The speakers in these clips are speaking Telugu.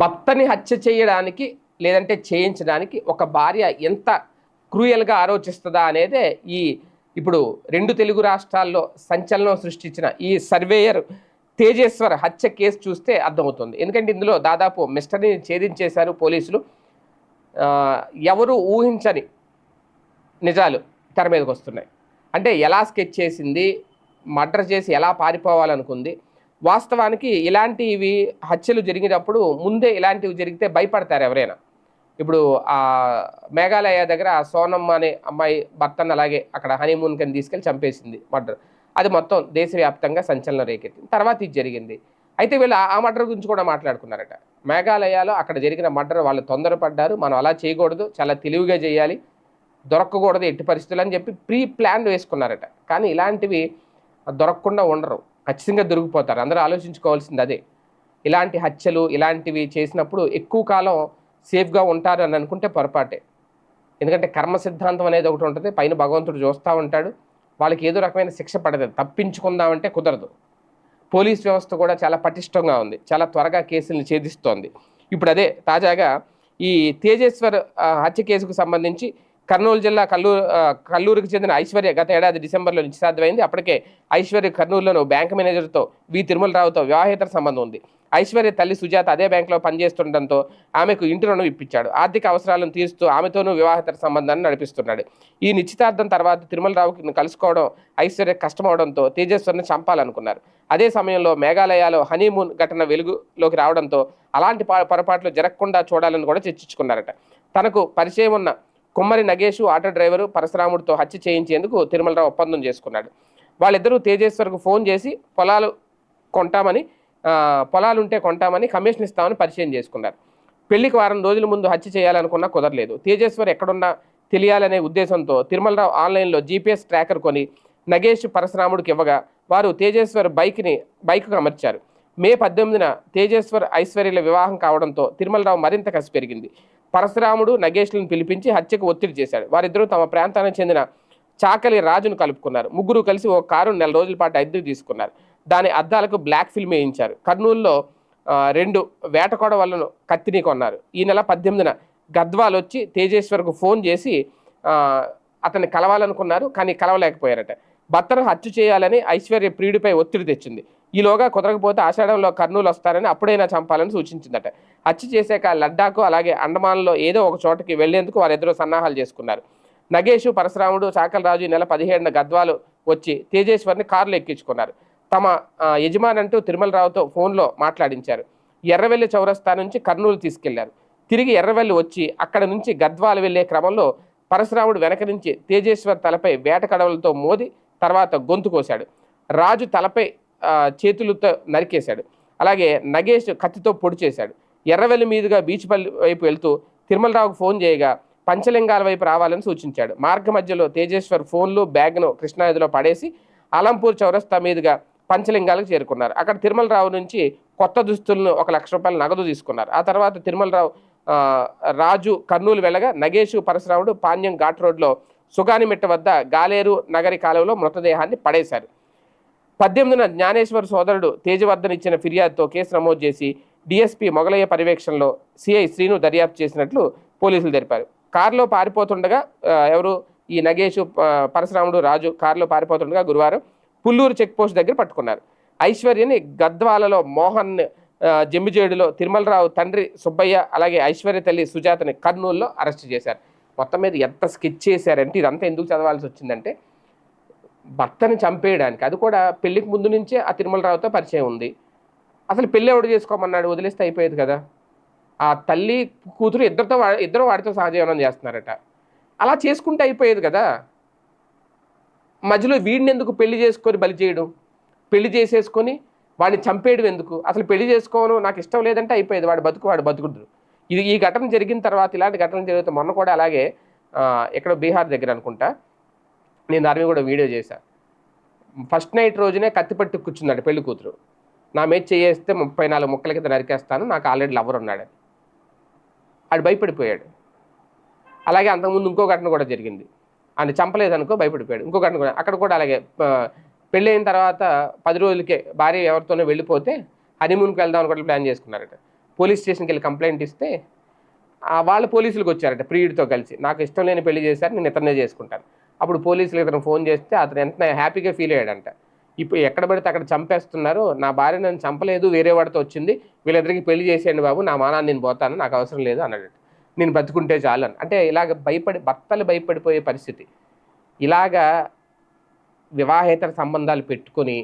భర్తని హత్య చేయడానికి లేదంటే చేయించడానికి ఒక భార్య ఎంత క్రూయల్గా ఆలోచిస్తుందా అనేదే ఈ ఇప్పుడు రెండు తెలుగు రాష్ట్రాల్లో సంచలనం సృష్టించిన ఈ సర్వేయర్ తేజేశ్వర్ హత్య కేసు చూస్తే అర్థమవుతుంది. ఎందుకంటే ఇందులో దాదాపు మిస్టర్ని ఛేదించేశారు పోలీసులు. ఎవరు ఊహించని నిజాలు తెర మీదకి వస్తున్నాయి. అంటే ఎలా స్కెచ్ చేసింది మర్డర్ చేసి ఎలా పారిపోవాలనుకుంది వాస్తవానికి ఇలాంటివి హత్యలు జరిగినప్పుడు ముందే ఇలాంటివి జరిగితే భయపడతారు ఎవరైనా. ఇప్పుడు ఆ మేఘాలయ దగ్గర సోనమ్మ అనే అమ్మాయి భర్తను అలాగే అక్కడ హనీమూన్ కింద తీసుకెళ్ళి చంపేసింది మర్డర్. అది మొత్తం దేశవ్యాప్తంగా సంచలనం రేకెత్తింది. తర్వాత ఇది జరిగింది. అయితే వీళ్ళు ఆ- మర్డర్ గురించి కూడా మాట్లాడుకున్నారట. మేఘాలయాలో అక్కడ జరిగిన మర్డర్ వాళ్ళు తొందరపడ్డారు. మనం అలా చేయకూడదు. చాలా తెలివిగా చేయాలి. దొరకకూడదు. ఎట్టి పరిస్థితులు అని చెప్పి ప్రీ ప్లాన్ వేసుకున్నారట. కానీ ఇలాంటివి దొరకకుండా ఉండరు. ఖచ్చితంగా దొరికిపోతారు. అందరూ ఆలోచించుకోవాల్సింది అదే. ఇలాంటి హత్యలు ఇలాంటివి చేసినప్పుడు ఎక్కువ కాలం సేఫ్గా ఉంటారు అని అనుకుంటే పొరపాటే. ఎందుకంటే కర్మ సిద్ధాంతం అనేది ఒకటి ఉంటుంది పైన భగవంతుడు చూస్తూ ఉంటాడు. వాళ్ళకి ఏదో రకమైన శిక్ష పడదు. తప్పించుకుందామంటే కుదరదు. పోలీస్ వ్యవస్థ కూడా చాలా పటిష్టంగా ఉంది. చాలా త్వరగా కేసులను ఛేదిస్తోంది. ఇప్పుడు అదే తాజాగా ఈ తేజేశ్వర్ హత్య కేసుకు సంబంధించి కర్నూలు జిల్లా కల్లూరు కల్లూరుకు చెందిన ఐశ్వర్య గత ఏడాది డిసెంబర్లో నిశ్చితార్థమైంది అప్పటికే ఐశ్వర్య కర్నూలులోని బ్యాంక్ మేనేజర్తో వి. తిరుమలరావుతో వివాహేతర సంబంధం ఉంది. ఐశ్వర్య తల్లి సుజాత అదే బ్యాంకులో పనిచేస్తుండటంతో ఆమెకు ఇంటి రుణం ఇప్పించాడు. ఆర్థిక అవసరాలను తీరుస్తూ ఆమెతోనూ వివాహేతర సంబంధాన్ని నడిపిస్తున్నాడు. ఈ నిశ్చితార్థం తర్వాత తిరుమలరావుకి కలుసుకోవడం ఐశ్వర్య కష్టమవడంతో తేజస్వర్ని చంపాలనుకున్నారు. అదే సమయంలో మేఘాలయలో హనీమూన్ ఘటన వెలుగులోకి రావడంతో అలాంటి పొరపాట్లు జరగకుండా చూడాలని కూడా చర్చించుకున్నారట. తనకు పరిచయం ఉన్న కుమ్మరి నగేషు ఆటో డ్రైవరు పరశురాముడితో హత్య చేయించేందుకు తిరుమలరావు ఒప్పందం చేసుకున్నాడు. వాళ్ళిద్దరూ తేజేశ్వర్కు ఫోన్ చేసి పొలాలు కొంటామని పొలాలు ఉంటే కొంటామని కమిషన్ ఇస్తామని పరిచయం చేసుకున్నారు. పెళ్ళికి వారం రోజుల ముందు హత్య చేయాలనుకున్నా కుదరలేదు. తేజేశ్వర్ ఎక్కడున్నా తెలియాలనే ఉద్దేశంతో తిరుమలరావు ఆన్లైన్లో జీపీఎస్ ట్రాకర్ కొని నగేష్ పరశురాముడికి ఇవ్వగా వారు తేజేశ్వర్ బైక్ని బైక్కు అమర్చారు. మే పద్దెనిమిదిన తేజేశ్వర్ ఐశ్వర్యుల వివాహం కావడంతో తిరుమలరావు మరింత కసి పెరిగింది. పరశురాముడు నగేష్లను పిలిపించి హత్యకు ఒత్తిడి చేశాడు. వారిద్దరూ తమ ప్రాంతానికి చెందిన చాకలి రాజును కలుపుకున్నారు. ముగ్గురు కలిసి ఓ కారు నెల రోజుల పాటు అద్దెకు తీసుకున్నారు. దాని అద్దాలకు బ్లాక్ ఫిల్మ్ వేయించారు. కర్నూలులో రెండు వేటకోడ వల్లను కత్తిని కొన్నారు. ఈ నెల పద్దెనిమిదిన గద్వాల్ వచ్చి తేజేశ్వర్కు ఫోన్ చేసి అతన్ని కలవాలనుకున్నారు కానీ కలవలేకపోయారట. భర్తను హత్య చేయాలని ఐశ్వర్య ప్రియుడిపై ఒత్తిడి తెచ్చింది. ఈలోగా కుదరకపోతే ఆషాఢంలో కర్నూలు వస్తారని అప్పుడైనా చంపాలని సూచించిందట. హత్య చేశాక లడ్డాకు అలాగే అండమాన్లో ఏదో ఒక చోటకి వెళ్ళేందుకు వారిద్దరూ సన్నాహాలు చేసుకున్నారు. నగేష్ పరశురాముడు చాకలరాజు ఈ నెల పదిహేడున గద్వాలు వచ్చి తేజేశ్వర్ని కారులో ఎక్కించుకున్నారు. తమ యజమానంటూ తిరుమలరావుతో ఫోన్లో మాట్లాడించారు. ఎర్రవెల్లి చౌరస్తా నుంచి కర్నూలు తీసుకెళ్ళారు. తిరిగి ఎర్రవెల్లి వచ్చి అక్కడ నుంచి గద్వాలు వెళ్ళే క్రమంలో పరశురాముడు వెనక నుంచి తేజేశ్వర్ తలపై వేట కడవలతో మోది తర్వాత గొంతు కోశాడు. రాజు తలపై చేతులతో నరికేశాడు. అలాగే నగేష్ కత్తితో పొడి చేశాడు. ఎర్రవెల్లి మీదుగా బీచ్పల్లి వైపు వెళ్తూ తిరుమలరావుకు ఫోన్ చేయగా పంచలింగాల వైపు రావాలని సూచించాడు. మార్గ మధ్యలో తేజేశ్వర్ ఫోన్లు బ్యాగ్ను కృష్ణానదిలో పడేసి అలంపూర్ చౌరస్తా మీదుగా పంచలింగాలకు చేరుకున్నారు. అక్కడ తిరుమలరావు నుంచి కొత్త దుస్తులను ఒక లక్ష రూపాయలు నగదు తీసుకున్నారు. ఆ తర్వాత తిరుమలరావు రాజు కర్నూలు వెళ్ళగా నగేష్ పరశురాముడు పాణ్యం ఘాట్ రోడ్లో సుగానిమిట్ట వద్ద గాలేరు నగరి కాలువలో మృతదేహాన్ని పడేశారు. పద్దెనిమిదిన జ్ఞానేశ్వర్ సోదరుడు తేజవర్ధన్ ఇచ్చిన ఫిర్యాదుతో కేసు నమోదు చేసి డీఎస్పీ మొగలయ్య పర్యవేక్షణలో సిఐ శ్రీను దర్యాప్తు చేసినట్లు పోలీసులు తెలిపారు. కారులో పారిపోతుండగా ఎవరు? ఈ నగేష్ పరశురాముడు రాజు కారులో పారిపోతుండగా గురువారం పుల్లూరు చెక్పోస్ట్ దగ్గర పట్టుకున్నారు. ఐశ్వర్యని గద్వాలలో మోహన్ జమ్మిజేడులో తిరుమలరావు తండ్రి సుబ్బయ్య అలాగే ఐశ్వర్య తల్లి సుజాతని కర్నూలులో అరెస్ట్ చేశారు. మొత్తం మీద ఎంత స్కెచ్ చేశారంటే ఇదంతా ఎందుకు చదవాల్సి వచ్చిందంటే భర్తని చంపేయడానికి. అది కూడా పెళ్ళికి ముందు నుంచే ఆ తిరుమలరావుతో పరిచయం ఉంది. అసలు పెళ్ళి ఎవడు చేసుకోమన్నాడు? వదిలేస్తే అయిపోయేది కదా. ఆ తల్లి కూతురు ఇద్దరితో ఇద్దరు వాడితో సహజీవనం చేస్తున్నారట. అలా చేసుకుంటే అయిపోయేది కదా. మధ్యలో వీడిని ఎందుకు పెళ్ళి చేసుకొని బలి చేయడం? పెళ్ళి చేసేసుకొని వాడిని చంపేయడం ఎందుకు? అసలు పెళ్ళి చేసుకోను నాకు ఇష్టం లేదంటే అయిపోయేది. వాడు బతుకు వాడు బతుకుడు. ఇది ఈ ఘటన జరిగిన తర్వాత ఇలాంటి ఘటన జరిగితే మొన్న కూడా అలాగే ఇక్కడ బీహార్ దగ్గర అనుకుంటా. నేను దాని మీద కూడా వీడియో చేశాను ఫస్ట్ నైట్ రోజునే కత్తి పట్టి కూర్చున్నాడు పెళ్ళి కూతురు. నా మీద చేస్తే ముప్పై నాలుగు ముక్కల కింద నరికేస్తాను నాకు ఆల్రెడీ లవర్ ఉన్నాడు ఆడు భయపడిపోయాడు. అలాగే అంతకుముందు ఇంకో ఘటన కూడా జరిగింది. ఆయన చంపలేదనుకో భయపడిపోయాడు. ఇంకో ఘటన కూడా అక్కడ కూడా అలాగే పెళ్ళి అయిన తర్వాత పది రోజులకే భార్య ఎవరితోనో వెళ్ళిపోతే హనీమూన్కి వెళ్దాం అని ప్లాన్ చేసుకున్నారట. పోలీస్ స్టేషన్కి వెళ్ళి కంప్లైంట్ ఇస్తే వాళ్ళు పోలీసులకు వచ్చారట ప్రియుడితో కలిసి. నాకు ఇష్టం లేని పెళ్ళి చేశారు నేను ఇతనే చేసుకుంటాను. అప్పుడు పోలీసులు ఇతను ఫోన్ చేస్తే అతను ఎంత హ్యాపీగా ఫీల్ అయ్యాడంట. ఇప్పుడు ఎక్కడ పడితే అక్కడ చంపేస్తున్నారు. నా భార్య నన్ను చంపలేదు వేరే వాడితో వచ్చింది. వీళ్ళిద్దరికి పెళ్ళి చేసేయండి బాబు నా మానాన్ని నేను పోతాను నాకు అవసరం లేదు అన్నాడు. నేను బతుకుంటే చాలు అని అంటే ఇలాగ భయపడి భర్తలు భయపడిపోయే పరిస్థితి. ఇలాగా వివాహేతర సంబంధాలు పెట్టుకొని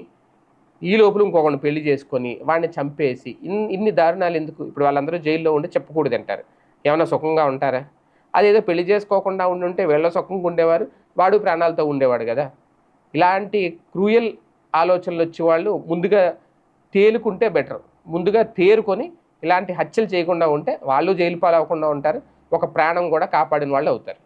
ఈ లోపల ఇంకొకరిని పెళ్ళి చేసుకొని వాడిని చంపేసి ఇన్ ఇన్ని దారుణాలు ఎందుకు? ఇప్పుడు వాళ్ళందరూ జైల్లో ఉండి చెప్పకూడదు అంటారు ఏమైనా సుఖంగా ఉంటారా? అదేదో పెళ్ళి చేసుకోకుండా ఉండుంటే వెళ్ళ సుఖంగా ఉండేవారు వాడు ప్రాణాలతో ఉండేవాడు కదా. ఇలాంటి క్రూయల్ ఆలోచనలు వచ్చే వాళ్ళు ముందుగా తేలుకుంటే బెటర్. ముందుగా తేరుకొని ఇలాంటి హత్యలు చేయకుండా ఉంటే వాళ్ళు జైలు పాలవకుండా ఉంటారు. ఒక ప్రాణం కూడా కాపాడిన వాళ్ళు అవుతారు.